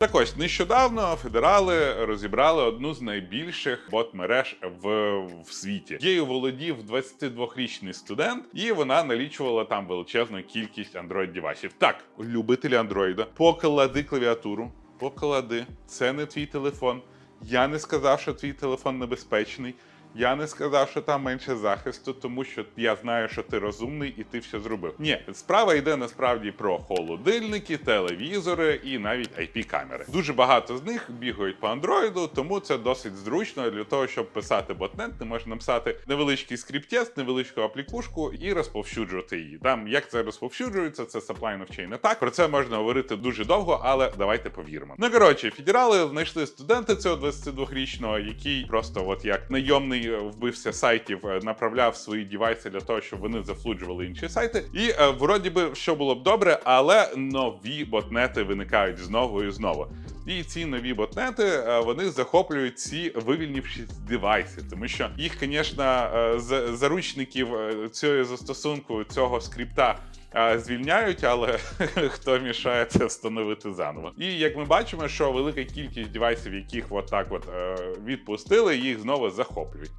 Так ось нещодавно федерали розібрали одну з найбільших бот-мереж в, в світі. Її володів 22-річний студент, і вона налічувала там величезну кількість android девайсів. Так, любителі андроїда, поклади клавіатуру, поклади. Це не твій телефон. Я не сказав, що твій телефон небезпечний. Я не сказав, що там менше захисту, тому що я знаю, що ти розумний і ти все зробив. Ні, справа йде насправді про холодильники, телевізори і навіть IP-камери. Дуже багато з них бігають по андроїду, тому це досить зручно для того, щоб писати ботнет. Ти можеш написати невеличкий скрипт-тест, невеличку аплікушку і розповсюджувати її. Там як це розповсюджується, це supply of chain не так. Про це можна говорити дуже довго, але давайте повіримо. Ну коротше, федерали знайшли студента цього 22-річного, який просто, от як найомний е, вбився сайтів, е, направляв свої девайси для того, щоб вони зафлуджували інші сайти. І е, вроді би що було б добре, але нові ботнети виникають знову і знову. І ці нові ботнети е, вони захоплюють ці вивільнівші девайси, тому що їх, звісно, з заручників е, цього застосунку цього скрипта. е, Звільняють, але хто мішає це встановити заново. І як ми бачимо, що велика кількість девайсів, яких от так от е, відпустили, їх знову захоплюють.